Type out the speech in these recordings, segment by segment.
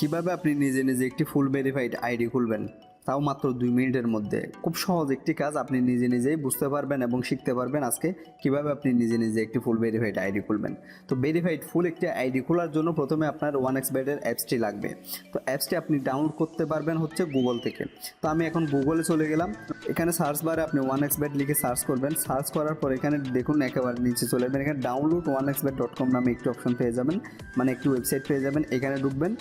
কীভাবে আপনি নিজে নিজে একটি ফুল ভেরিফাইড আইডি খুলবেন? তাও মাত্র দুই মিনিটের মধ্যে। খুব সহজ একটি কাজ, আপনি নিজে নিজেই বুঝতে পারবেন এবং শিখতে পারবেন আজকে কীভাবে আপনি নিজে নিজে একটি ফুল ভেরিফাইড আইডি খুলবেন। তো ভেরিফাইড ফুল একটি আইডি খোলার জন্য প্রথমে আপনার ওয়ান এক্স বেডের অ্যাপসটি লাগবে। তো অ্যাপসটি আপনি ডাউনলোড করতে পারবেন হচ্ছে গুগল থেকে। তো আমি এখন গুগলে চলে গেলাম। এখানে সার্চ বারে আপনি ওয়ান এক্স বেড লিখে সার্চ করবেন। সার্চ করার পর এখানে দেখুন একেবারে নিচে চলে যাবেন। এখানে download one X bet dot com নামে একটি অপশন পেয়ে যাবেন। মানে একটি ওয়েবসাইট পেয়ে যাবেন। এখানে ঢুকবেন।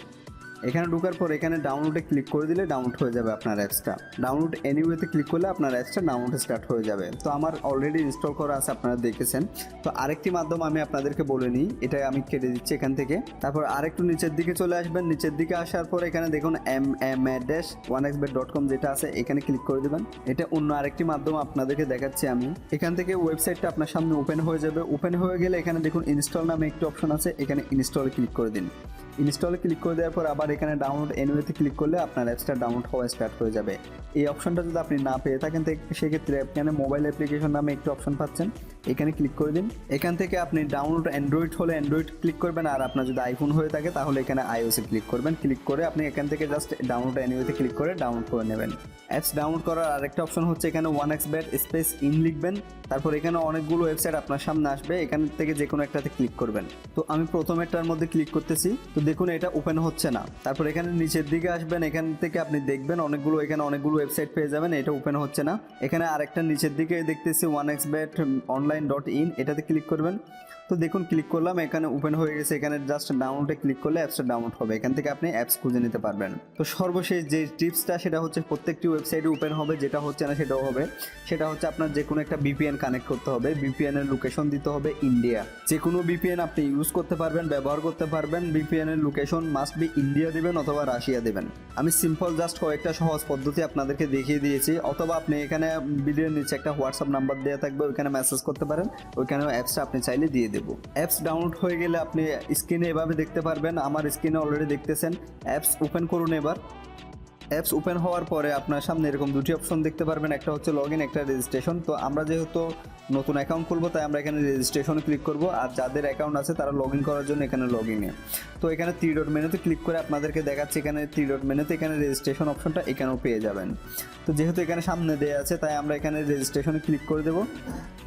এখানে ঢোকার পর এখানে ডাউনলোডে ক্লিক করে দিলে ডাউনলোড হয়ে যাবে আপনার অ্যাপসটা ডাউনলোড এনিওয়েতে ক্লিক করলে আপনার অ্যাপসটা ডাউনলোড স্টার্ট হয়ে যাবে। তো আমার অলরেডি ইনস্টল করা আছে আপনারা দেখেছেন। তো আরেকটি মাধ্যম আমি আপনাদেরকে বলে নিই এটা আমি কেটে দিচ্ছি এখান থেকে। তারপর আরেকটু নিচের দিকে চলে আসবেন। নিচের দিকে আসার পর এখানে দেখুন M M dash one X dot com যেটা আছে, এখানে ক্লিক করে দেবেন। এটা অন্য আরেকটি মাধ্যম আপনাদেরকে দেখাচ্ছি আমি। এখান থেকে ওয়েবসাইটটা আপনার সামনে ওপেন হয়ে যাবে। ওপেন হয়ে গেলে এখানে দেখুন ইনস্টল নামে একটি অপশন আছে, এখানে ইনস্টল ক্লিক করে দিন। ইনস্টলে ক্লিক করে দেওয়ার পর আবার এখানে ডাউনলোড এনিওয়েতে ক্লিক করলে আপনার অ্যাপসটা ডাউনলোড হওয়া স্টার্ট হয়ে যাবে। এই অপশনটা যদি আপনি না পেয়ে থাকেন সেক্ষেত্রে এখানে মোবাইল অ্যাপ্লিকেশন নামে একটি অপশন পাচ্ছেন। এখানে ক্লিক করে দিন। এখান থেকে আপনি ডাউনলোড অ্যান্ড্রয়েড হলে অ্যান্ড্রয়েড ক্লিক করবেন আর আপনার যদি আইফোন হয়ে থাকে তাহলে এখানে আইওসে ক্লিক করবেন। ক্লিক করে আপনি এখান থেকে জাস্ট ডাউনলোড এনিওয়েতে ক্লিক করে ডাউনলোড করে নেবেন। অ্যাপস ডাউনলোড করার আরেকটা অপশন হচ্ছে এখানে one X bat space in লিখবেন। তারপর এখানে অনেকগুলো ওয়েবসাইট আপনার সামনে আসবে। এখান থেকে যে কোনো একটাতে ক্লিক করবেন। তো আমি প্রথমেরটার মধ্যে ক্লিক করতেছি। তো দেখুন, এটা ওপেন হচ্ছে না। তারপর এখানে নিচের দিকে আসবেন, এখান থেকে আপনি দেখবেন অনেকগুলো, এখানে অনেকগুলো ওয়েবসাইট পেয়ে যাবেন, এটা ওপেন হচ্ছে না। এখানে আরেকটা নিচের দিকে দেখতেছি one X bat online dot in এটাতে ক্লিক করবেন। তো দেখুন ক্লিক করলাম, এখানে ওপেন হয়ে গেছে। এখানে জাস্ট ডাউনলোডে ক্লিক করলে অ্যাপসটা ডাউনলোড হবে। এখান থেকে আপনি অ্যাপস খুঁজে নিতে পারবেন। তো সর্বশেষ যে টিপসটা সেটা হচ্ছে প্রত্যেকটি ওয়েবসাইটে ওপেন হবে, যেটা হচ্ছে না সেটাও হবে। সেটা হচ্ছে আপনার যে কোনো একটা বিপিএন কানেক্ট করতে হবে। বিপিএন এর লোকেশন দিতে হবে ইন্ডিয়া যে কোনো বিপিএন আপনি ইউজ করতে পারবেন, ব্যবহার করতে পারবেন। বিপিএন এর লোকেশন মাস্ট বি ইন্ডিয়া দেবেন অথবা রাশিয়া দেবেন। আমি সিম্পল জাস্ট কয়েকটা সহজ পদ্ধতি আপনাদেরকে দেখিয়ে দিয়েছি। অথবা আপনি এখানে ভিডিওর নিচে একটা হোয়াটসঅ্যাপ নাম্বার দেওয়া থাকবে, ওইখানে মেসেজ করতে পারেন। ওইখানেও অ্যাপসটা আপনি চাইলে দিয়ে দেবো অ্যাপস ডাউনলোড হয়ে গেলে আপনি স্ক্রিনে এভাবে দেখতে পারবেন। আমার স্ক্রিনে অলরেডি দেখতেছেন। অ্যাপস ওপেন করুন এবার। অ্যাপস ওপেন হওয়ার পরে আপনার সামনে এরকম দুটি অপশন দেখতে পারবেন। একটা হচ্ছে লগ ইন একটা রেজিস্ট্রেশন তো আমরা যেহেতু নতুন অ্যাকাউন্ট খুলবো, তাই আমরা এখানে রেজিস্ট্রেশনে ক্লিক করব। আর যাদের অ্যাকাউন্ট আছে, তারা লগ ইন করার জন্য এখানে লগ ইনে তো এখানে থ্রি ডট মেনুতে ক্লিক করে আপনাদেরকে দেখাচ্ছে এখানে থ্রি ডট মেনুতে এখানে রেজিস্ট্রেশন অপশনটা এখানেও পেয়ে যাবেন। তো যেহেতু এখানে সামনে দেওয়া আছে, তাই আমরা এখানে রেজিস্ট্রেশনে ক্লিক করে দেবো।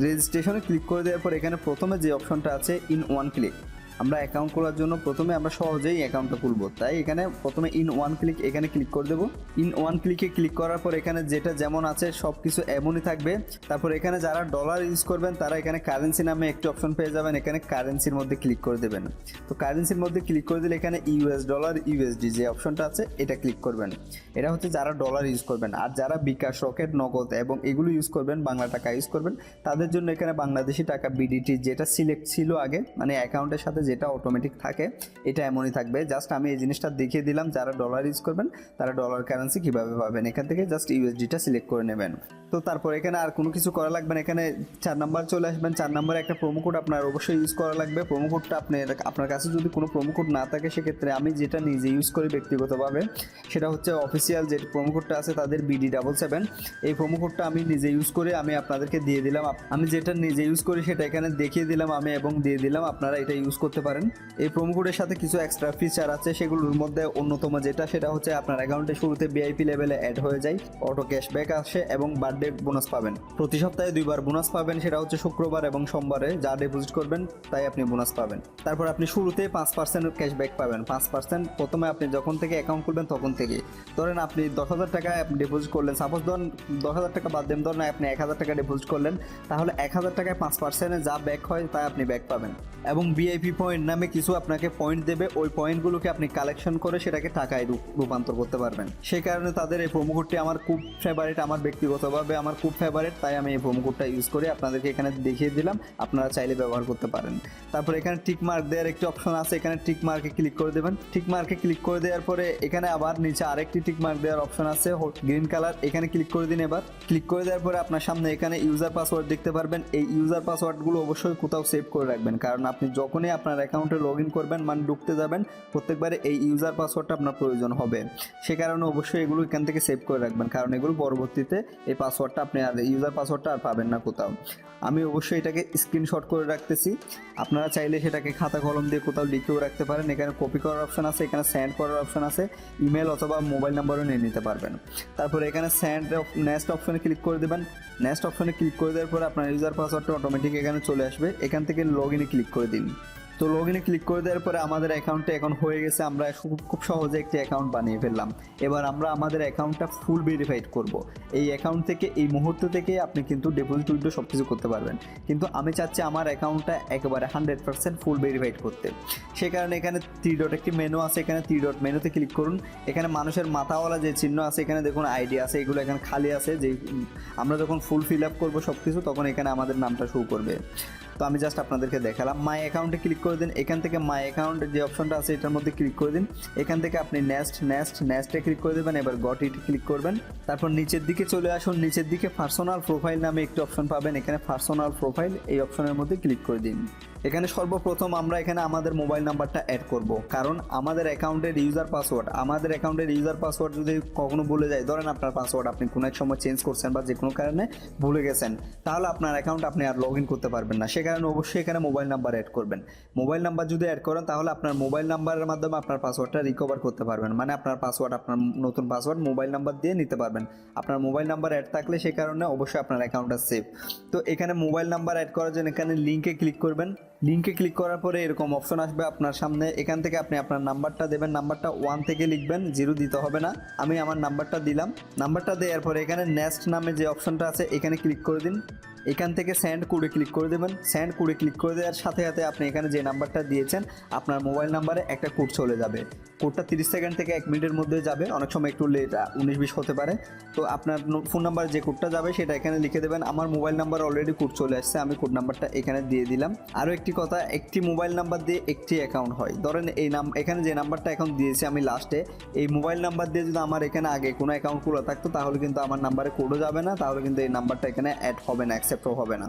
রেজিস্ট্রেশনে ক্লিক করে দেওয়ার পর এখানে প্রথমে যে অপশনটা আছে ইন ওয়ান ক্লিক আমরা অ্যাকাউন্ট খোলার জন্য প্রথমে আমরা সহজেই অ্যাকাউন্টটা খুলবো। তাই এখানে প্রথমে ইন ওয়ান ক্লিক এখানে ক্লিক করে দেবো। ইন ওয়ান ক্লিকে ক্লিক করার পর এখানে যেটা যেমন আছে সব কিছু এমনই থাকবে। তারপর এখানে যারা ডলার ইউজ করবেন, তারা এখানে কারেন্সি নামে একটি অপশন পেয়ে যাবেন। এখানে কারেন্সির মধ্যে ক্লিক করে দেবেন। তো কারেন্সির মধ্যে ক্লিক করে দিলে এখানে ইউএস ডলার ইউএসডি যে অপশনটা আছে, এটা ক্লিক করবেন। এটা হচ্ছে যারা ডলার ইউজ করবেন। আর যারা বিকাশ রকেট, নগদ এবং এগুলো ইউজ করবেন, বাংলা টাকা ইউজ করবেন, তাদের জন্য এখানে বাংলাদেশি টাকা বিডিটি যেটা সিলেক্ট ছিল আগে মানে অ্যাকাউন্টের সাথে যেটা অটোমেটিক থাকে, এটা এমনই থাকবে। জাস্ট আমি এই জিনিসটা দেখিয়ে দিলাম, যারা ডলার ইউজ করবেন, তারা ডলার কারেন্সি কীভাবে পাবেন? এখান থেকে জাস্ট ইউএসডিটা সিলেক্ট করে নেবেন। তো তারপর এখানে আর কোনো কিছু করা লাগবে না। এখানে চার নাম্বার চলে আসবেন। চার নাম্বারে একটা প্রোমো কোড আপনার অবশ্যই ইউজ করা লাগবে। প্রোমো কোডটা আপনি আপনার কাছে যদি কোনো প্রোমো কোড না থাকে, সেক্ষেত্রে আমি যেটা নিজে ইউজ করি ব্যক্তিগতভাবে, সেটা হচ্ছে অফিসিয়াল যে প্রোমো কোডটা আছে, তাদের বিডি ডাবল সেভেন এই প্রোমো কোডটা আমি নিজে ইউজ করে আমি আপনাদেরকে দিয়ে দিলাম। আমি যেটা নিজে ইউজ করি, সেটা এখানে দেখিয়ে দিলাম আমি এবং দিয়ে দিলাম। আপনারা এটা ইউজ করতে পারেন। এই প্রোমো কোডের সাথে কিছু এক্সট্রা ফিচার আছে, সেগুলোর মধ্যে অন্যতম যেটা, সেটা হচ্ছে আপনার অ্যাকাউন্টে শুরুতে বিআইপি লেভেলে অ্যাড হয়ে যায় অটো ক্যাশব্যাক আসে এবং বার্থডে বোনাস পাবেন। প্রতি সপ্তাহে দুইবার বোনাস পাবেন, সেটা হচ্ছে শুক্রবার এবং সোমবারে যা ডিপোজিট করবেন, তাই আপনি বোনাস পাবেন। তারপর আপনি শুরুতে পাঁচ পার্সেন্ট ক্যাশব্যাক পাবেন। পাঁচ পার্সেন্ট প্রথমে আপনি যখন থেকে অ্যাকাউন্ট খুলবেন, তখন থেকে ধরেন আপনি দশ হাজার টাকা ডিপোজিট করলেন সাপোজ ধরেন দশ হাজার টাকা বাদ দেন, ধরেন আপনি এক হাজার টাকা ডিপোজিট করলেন, তাহলে এক হাজার টাকায় পাঁচ পার্সেন্টে যা ব্যাক হয়, তাই আপনি ব্যাক পাবেন। এবং ভিআইপি পয়েন্ট নামে কিছু আপনাকে পয়েন্ট দেবে, ওই পয়েন্টগুলোকে আপনি কালেকশন করে সেটাকে টাকায় রূপান্তর করতে পারবেন। সেই কারণে তাদের এই প্রোমো কোডটি আমার খুব ফেভারিট আমার ব্যক্তিগতভাবে আমার খুব ফেভারিট তাই আমি এই প্রোমো কোডটা ইউজ করে আপনাদেরকে এখানে দেখিয়ে দিলাম, আপনারা চাইলে ব্যবহার করতে পারেন। তারপর এখানে টিক মার্ক দেওয়ার একটি অপশন আছে, এখানে টিক মার্কে ক্লিক করে দেবেন। টিক মার্কে ক্লিক করে দেওয়ার পরে এখানে আবার নিচে আরেকটি টিক মার্ক দেওয়ার অপশন আছে গ্রিন কালার এখানে ক্লিক করে দিন এবার। ক্লিক করে দেওয়ার পরে আপনার সামনে এখানে ইউজার পাসওয়ার্ড দেখতে পারবেন। এই ইউজার পাসওয়ার্ডগুলো অবশ্যই কোথাও সেভ করে রাখবেন, কারণ আপনি যখনই আপনার আপনার অ্যাকাউন্টে লগ করবেন মানে ঢুকতে যাবেন, প্রত্যেকবারে এই ইউজার পাসওয়ার্ডটা আপনার প্রয়োজন হবে। সে কারণে অবশ্যই এগুলো এখান থেকে সেভ করে রাখবেন, কারণ এগুলো পরবর্তীতে এই পাসওয়ার্ডটা আপনি আর ইউজার পাসওয়ার্ডটা আর পাবেন না কোথাও। আমি অবশ্যই এটাকে স্ক্রিনশট করে রাখতেছি। আপনারা চাইলে সেটাকে খাতা কলম দিয়ে কোথাও লিখেও রাখতে পারেন। এখানে কপি করার অপশন আছে, এখানে সেন্ড করার অপশন আছে ইমেল অথবা মোবাইল নাম্বারও নিয়ে নিতে পারবেন। তারপরে এখানে সেন্ড নেক্সট অপশানে ক্লিক করে দেবেন। নেক্সট অপশানে ক্লিক করে দেওয়ার পরে আপনার ইউজার পাসওয়ার্ডটা অটোমেটিক এখানে চলে আসবে। এখান থেকে লগ ক্লিক করে দিন। তো লগ ইনে ক্লিক করে দেওয়ার পরে আমাদের অ্যাকাউন্টটা এখন হয়ে গেছে, আমরা খুব সহজে একটি অ্যাকাউন্ট বানিয়ে ফেললাম। এবার আমরা আমাদের অ্যাকাউন্টটা ফুল ভেরিফাইড করব। এই অ্যাকাউন্ট থেকে, এই মুহূর্ত থেকে আপনি কিন্তু ডিপোজিট উইথড্র সব কিছু করতে পারবেন। কিন্তু আমি চাচ্ছি আমার অ্যাকাউন্টটা একেবারে হান্ড্রেড পার্সেন্ট ফুল ভেরিফাইড করতে। সে কারণে এখানে থ্রি ডট একটি মেনু আছে, এখানে থ্রি ডট মেনুতে ক্লিক করুন। এখানে মানুষের মাথাওয়ালা যে চিহ্ন আছে, এখানে দেখুন আইডি আছে, এগুলো এখানে খালি আছে। যে আমরা যখন ফুল ফিল আপ করব সব কিছু তখন এখানে আমাদের নামটা শো করবে। তো আমি জাস্ট আপনাদেরকে দেখালাম। মাই অ্যাকাউন্টে ক্লিক করে দিন। এখান থেকে মাই অ্যাকাউন্ট যে অপশনটা আছে, এটার মধ্যে ক্লিক করে দিন। এখান থেকে আপনি নেক্সট নেক্সট নেক্সটে ক্লিক করে দেবেন। এবার গট ইট ক্লিক করবেন। তারপর নিচের দিকে চলে আসুন। নিচের দিকে পার্সোনাল প্রোফাইল নামে একটি অপশন পাবেন। এখানে পার্সোনাল প্রোফাইল এই অপশনের মধ্যে ক্লিক করে দিন। এখানে সর্বপ্রথম আমরা এখানে আমাদের মোবাইল নাম্বারটা অ্যাড করব। কারণ আমাদের অ্যাকাউন্টের ইউজার পাসওয়ার্ড আমাদের অ্যাকাউন্টের ইউজার পাসওয়ার্ড যদি কখনো ভুলে যায়, ধরেন আপনার পাসওয়ার্ড আপনি কোনো এক সময় চেঞ্জ করছেন বা যে কোনো কারণে ভুলে গেছেন, তাহলে আপনার অ্যাকাউন্ট আপনি আর লগ ইন করতে পারবেন না। সে কারণে অবশ্যই এখানে মোবাইল নাম্বার অ্যাড করবেন। মোবাইল নাম্বার যদি অ্যাড করেন, তাহলে আপনার মোবাইল নাম্বারের মাধ্যমে আপনার পাসওয়ার্ডটা রিকভার করতে পারবেন। মানে আপনার পাসওয়ার্ড আপনার নতুন পাসওয়ার্ড মোবাইল নাম্বার দিয়ে নিতে পারবেন। আপনার মোবাইল নাম্বার অ্যাড থাকলে সে কারণে অবশ্যই আপনার অ্যাকাউন্টটা সেভ তো এখানে মোবাইল নাম্বার অ্যাড করার জন্য এখানে লিঙ্কে ক্লিক করবেন। লিঙ্কে ক্লিক করার পরে এরকম অপশন আসবে আপনার সামনে। এখান থেকে আপনি আপনার নাম্বারটা দেবেন। নাম্বারটা ওয়ান থেকে লিখবেন জিরো দিতে হবে না। আমি আমার নাম্বারটা দিলাম। নাম্বারটা দেওয়ার পরে এখানে নেক্সট নামে যে অপশনটা আছে, এখানে ক্লিক করে দিন। এখান থেকে স্যান্ড কোডে ক্লিক করে দেবেন। স্যান্ড কোডে ক্লিক করে দেওয়ার সাথে সাথে আপনি এখানে যে নাম্বারটা দিয়েছেন, আপনার মোবাইল নাম্বারে একটা কোড চলে যাবে। কোডটা তিরিশ সেকেন্ড থেকে এক মিনিটের মধ্যে যাবে। অনেক সময় একটু লেট উনিশ, বিশ হতে পারে। তো আপনার ফোন নাম্বার যে কোডটা যাবে, সেটা এখানে লিখে দেবেন, আমার মোবাইল নাম্বার অলরেডি কোড চলে আসছে, আমি কোড নাম্বারটা এখানে দিয়ে দিলাম। আরও একটি কথা, একটি মোবাইল নাম্বার দিয়ে একটি অ্যাকাউন্ট হয়। ধরেন এই নাম, এখানে যে নাম্বারটা এখন দিয়েছি আমি লাস্টে এই মোবাইল নাম্বার দিয়ে যদি আমার এখানে আগে কোনো অ্যাকাউন্ট খোলা থাকতো, তাহলে কিন্তু আমার নাম্বারে কোডও যাবে না, তাহলে কিন্তু এই নাম্বারটা এখানে অ্যাড হবে না অ্যাকসেপ্টও হবে না।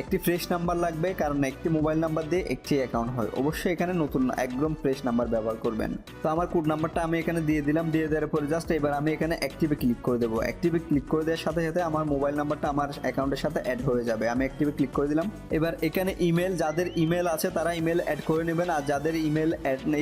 একটি ফ্রেশ নাম্বার লাগবে কারণ একটি মোবাইল নাম্বার দিয়ে একটি অ্যাকাউন্ট হয়। অবশ্যই এখানে নতুন একদম ফ্রেশ নাম্বার ব্যবহার করবেন। তো আমার কোড নাম্বারটা আমি এখানে দিয়ে দিলাম, দিয়ে দেওয়ার পরে জাস্ট এবার আমি এখানে অ্যাক্টিভে ক্লিক করে দেবো। অ্যাক্টিভে ক্লিক করে দেওয়ার সাথে সাথে আমার মোবাইল নাম্বারটা আমার অ্যাকাউন্টের সাথে অ্যাড হয়ে যাবে। আমি অ্যাক্টিভে ক্লিক করে দিলাম। এবার এখানে ইমেল যাদের ইমেল আছে তারা ইমেল অ্যাড করে নেবেন। আর যাদের ইমেল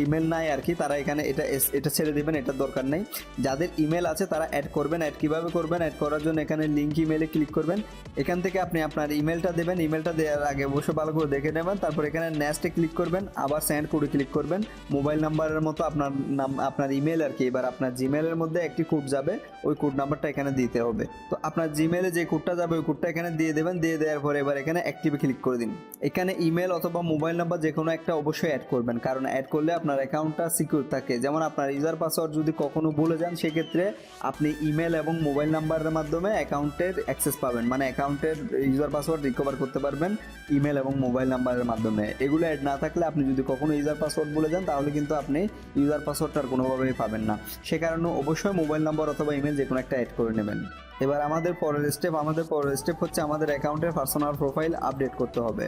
ইমেল নাই আর কি, তারা এখানে এটা এটা ছেড়ে দেবেন, এটার দরকার নেই। যাদের ইমেল আছে তারা অ্যাড করবেন অ্যাড কীভাবে করবেন অ্যাড করার জন্য এখানে লিঙ্ক ইমেলে ক্লিক করবেন। এখান থেকে আপনি আপনার ইমেলটা দেবেন ইমেলটা দেওয়ার আগে অবশ্যই ভালো করে দেখে নেবেন। তারপর এখানে নেক্সটে ক্লিক করবেন, আবার সেন্ড করে ক্লিক করবেন। মোবাইল নাম্বারের মতো আপনার নাম, আপনার ইমেল আর কি, এবার আপনার জিমেলের মধ্যে একটি কোড যাবে, ওই কোড নাম্বারটা এখানে দিতে হবে। তো আপনার জিমেলে যে কোডটা যাবে, ওই কোডটা এখানে দিয়ে দেবেন, দিয়ে দেওয়ার পরে এবার এখানে অ্যাক্টিভে ক্লিক করে দিন। এখানে ইমেল অথবা মোবাইল নাম্বার যে কোনো একটা অবশ্যই অ্যাড করবেন, কারণ অ্যাড করলে আপনার অ্যাকাউন্টটা সিকিউর থাকে। যেমন আপনার ইউজার পাসওয়ার্ড যদি কখনো ভুলে যান, সেক্ষেত্রে আপনি ইমেল এবং মোবাইল নাম্বারের মাধ্যমে অ্যাকাউন্টের অ্যাক্সেস পাবেন। মানে অ্যাকাউন্টের ইউজার পাসওয়ার্ড রিকভার করতে পারবেন ইমেল এবং মোবাইল নাম্বারের মাধ্যমে। এগুলো অ্যাড না থাকলে আপনি যদি কখনো ইউজার পাসওয়ার্ড বলে যান, তাহলে কিন্তু আপনি ইউজার পাসওয়ার্ডটা আর কোনোভাবেই পাবেন না। সে কারণে অবশ্যই মোবাইল নাম্বার অথবা ইমেল যে কোনো একটা অ্যাড করে নেবেন। এবার আমাদের পরের স্টেপ আমাদের পরের স্টেপ হচ্ছে আমাদের অ্যাকাউন্টের পার্সোনাল প্রোফাইল আপডেট করতে হবে।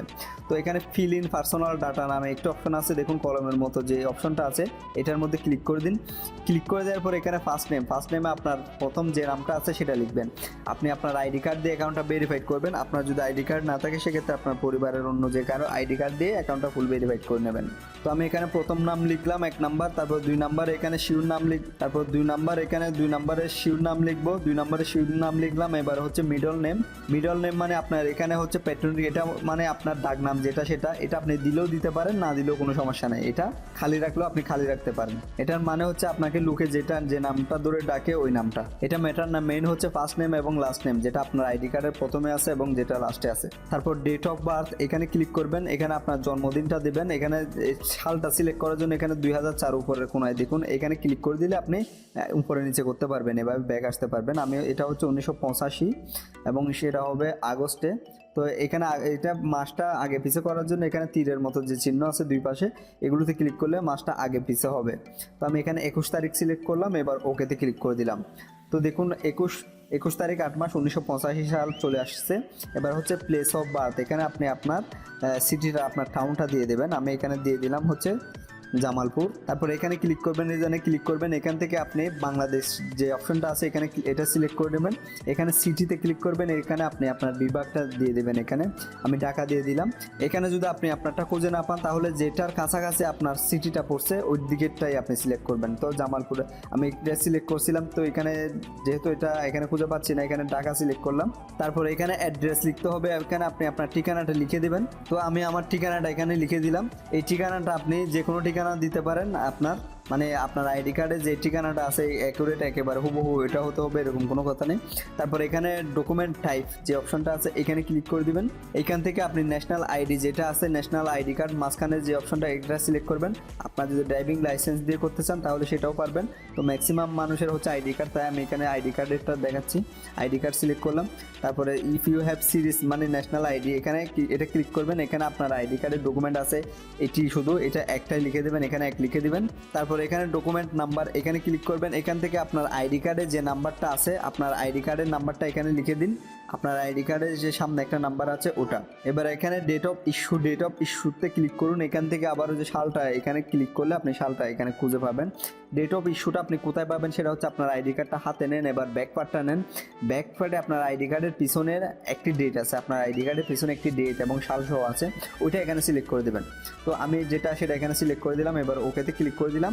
তো এখানে ফিল ইন পার্সোনাল ডাটা নামে একটি অপশন আছে, দেখুন কলমের মতো যে অপশনটা আছে, এটার মধ্যে ক্লিক করে দিন। ক্লিক করে দেওয়ার পর এখানে ফার্স্ট নেম ফার্স্ট নেমে আপনার প্রথম যে নামটা আছে সেটা লিখবেন। আপনি আপনার আইডি কার্ড দিয়ে অ্যাকাউন্টটা ভেরিফাইড করবেন। আপনার যদি আইডি কার্ড না থাকে, সেক্ষেত্রে আপনার পরিবারের অন্য যে কারও আইডি কার্ড দিয়ে অ্যাকাউন্টটা ফুল ভেরিফাইড করে নেবেন। তো আমি এখানে প্রথম নাম লিখলাম, এক নাম্বার তারপর দুই নাম্বার এখানে শিউর নাম লিখ, তারপর দুই নাম্বার এখানে, দুই নাম্বারের শিউর নাম লিখব, দুই নাম্বারের শিউর নাম লিখলাম, এবার হচ্ছে মিডল নেম মিডল নেম মানে আপনার এখানে হচ্ছে পেট্রোনিক এটা মানে আপনার ডাক নাম, যেটা সেটা, এটা আপনি দিলেও দিতে পারেন, না দিলেও কোনো সমস্যা নেই। এটা খালি রাখলেও আপনি খালি রাখতে পারেন। এটার মানে হচ্ছে আপনাকে লুকে যেটা, যে নামটা ধরে ডাকে ওই নামটা। এটা ম্যাটার না মেইন হচ্ছে ফার্স্ট নেম এবং লাস্ট নেম যেটা আপনার আইডি কার্ডের প্রথমে আছে এবং যেটা লাস্টে আছে। তারপর ডেট অফ বার্থ এখানে ক্লিক করবেন, এখানে আপনার জন্মদিনটা দেবেন, এখানে সালটা সিলেক্ট করার জন্য এখানে দুই হাজার চার উপরের কোনায় দেখুন। এখানে ক্লিক করে দিলে আপনি উপরে নিচে করতে পারবেন, এভাবে ব্যাক আসতে পারবেন। আমি এটা হচ্ছে উনিশশো পঁচাশি এবং সেটা হবে আগস্টে। তো এখানে এটা মাসটা আগে পিছে করার জন্য এখানে তীরের মতো যে চিহ্ন আছে দুই পাশে, এগুলোতে ক্লিক করলে মাসটা আগে পিছে হবে। তো আমি এখানে একুশ তারিখ সিলেক্ট করলাম, এবার ওকেতে ক্লিক করে দিলাম। তো দেখুন, একুশ একুশ তারিখ আট মাস উনিশশো পঁচাশি সাল চলে আসছে। এবার হচ্ছে প্লেস অফ বার্থ এখানে আপনি আপনার সিটিটা আপনার টাউনটা দিয়ে দেবেন। আমি এখানে দিয়ে দিলাম হচ্ছে জামালপুর। তারপর এখানে ক্লিক করবেন এখানে ক্লিক করবেন। এখান থেকে আপনি বাংলাদেশ যে অপশনটা আছে, এখানে এটা সিলেক্ট করে নেবেন। এখানে সিটিতে ক্লিক করবেন, এখানে আপনি আপনার বিভাগটা দিয়ে দেবেন এখানে। আমি ঢাকা দিয়ে দিলাম। এখানে যদি আপনি আপনারটা খুঁজে না পান, তাহলে যেটার কাছাকাছি আপনার সিটিটা পড়ছে, ওই দিকেরটাই আপনি সিলেক্ট করবেন। তো জামালপুরে, আমি এটা সিলেক্ট করছিলাম। তো এখানে যেহেতু এটা এখানে খুঁজে পাচ্ছি না, এখানে ঢাকা সিলেক্ট করলাম। তারপর এখানে অ্যাড্রেস লিখতে হবে। এখানে আপনি আপনার ঠিকানাটা লিখে দেবেন। তো আমি আমার ঠিকানাটা এখানে লিখে দিলাম। এই ঠিকানাটা আপনি যে কোনো ঠিকানা দিতে পারেন আপনার। মানে আপনার আইডি কার্ডে যে ঠিকানাটা আছে অ্যাকুরেট একেবারে হুবহু এটা হতে হবে, এরকম কোনো কথা নেই। তারপর এখানে ডকুমেন্ট টাইপ যে অপশনটা আছে, এখানে ক্লিক করে দিবেন। এখান থেকে আপনি ন্যাশনাল আইডি যেটা আছে ন্যাশনাল আইডি কার্ড মাঝখানে যে অপশনটা এটা সিলেক্ট করবেন, আপনার যদি ড্রাইভিং লাইসেন্স দিয়ে করতে চান, তাহলে সেটাও পারবেন। তো ম্যাক্সিমাম মানুষের হচ্ছে আইডি কার্ড তাই আমি এখানে আইডি কার্ডেরটা দেখাচ্ছি। আইডি কার্ড সিলেক্ট করলাম। তারপরে ইফ ইউ হ্যাভ সিরিজ মানে ন্যাশনাল আইডি এখানে এটা ক্লিক করবেন। এখানে আপনার আইডি কার্ডের ডকুমেন্ট আছে। এটি শুধু এটা একটাই লিখে দেবেন। এখানে এক লিখে দিবেন। তারপর এখানে ডকুমেন্ট নাম্বার এখানে ক্লিক করবেন। এখান থেকে আপনার আইডি কার্ডে যে নাম্বারটা আছে, আপনার আইডি কার্ডের নাম্বারটা এখানে লিখে দিন। আপনার আইডি কার্ডের যে সামনে একটা নাম্বার আছে, ওটা। এবার এখানে date of issue date of ইস্যুতে ক্লিক করুন। এখান থেকে আবারও যে সালটা, এখানে ক্লিক করলে আপনি সালটা এখানে খুঁজে পাবেন। ডেট অফ ইস্যুটা আপনি কোথায় পাবেন সেটা হচ্ছে আপনার আইডি কার্ডটা হাতে নেন, এবার ব্যাক পার্টটা নেন। ব্যাক পার্টে আপনার আইডি কার্ডের পিছনের একটি ডেট আছে, আপনার আইডি কার্ডের পিছনে একটি ডেট এবং সাল সহ আছে। ওইটা এখানে সিলেক্ট করে দেবেন। তো আমি যেটা সেটা এখানে সিলেক্ট করে দিলাম, এবার ওকেতে ক্লিক করে দিলাম।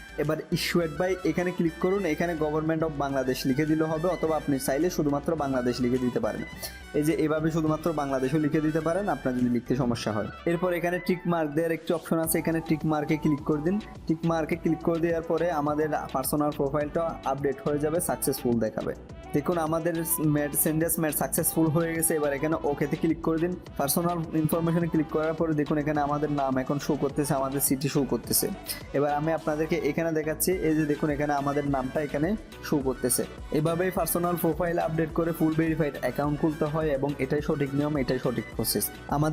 এবার ইস্যুয়েড বাই এখানে ক্লিক করুন, এখানে গভর্নমেন্ট অফ বাংলাদেশ লিখে দিলে হবে, অথবা আপনি চাইলে শুধুমাত্র বাংলাদেশ লিখে দিতে পারেন। এই যে এভাবে শুধুমাত্র বাংলাদেশও লিখে দিতে পারেন, আপনার যদি লিখতে সমস্যা হয়। এরপর এখানে টিক মার্ক দেওয়ার একটি অপশন আছে, এখানে টিক মার্কে ক্লিক করে দিন। টিক মার্কে ক্লিক করে দেওয়ার পরে আমাদের পার্সোনাল প্রোফাইলটা আপডেট হয়ে যাবে সাকসেসফুল দেখাবে। দেখুন, আমাদের ম্যাট সেন্ডেস ম্যাট সাকসেসফুল হয়ে গেছে, এবার এখানে ওকেতে ক্লিক করে দিন। পার্সোনাল ইনফরমেশনে ক্লিক করার পরে দেখুন, এখানে আমাদের নাম এখন শো করতেছে, আমাদের সিটি শো করতেছে। এবার আমি আপনাদেরকে এখানে দেখাচ্ছি, এই যে দেখুন এখানে আমাদের নামটা এখানে শো করতেছে। এভাবেই পার্সোনাল প্রোফাইল আপডেট করে ফুল ভেরিফাইড অ্যাকাউন্ট খুলতে হয় এবং এটাই সঠিক নিয়ম, এটাই সঠিক প্রসেস আমাদের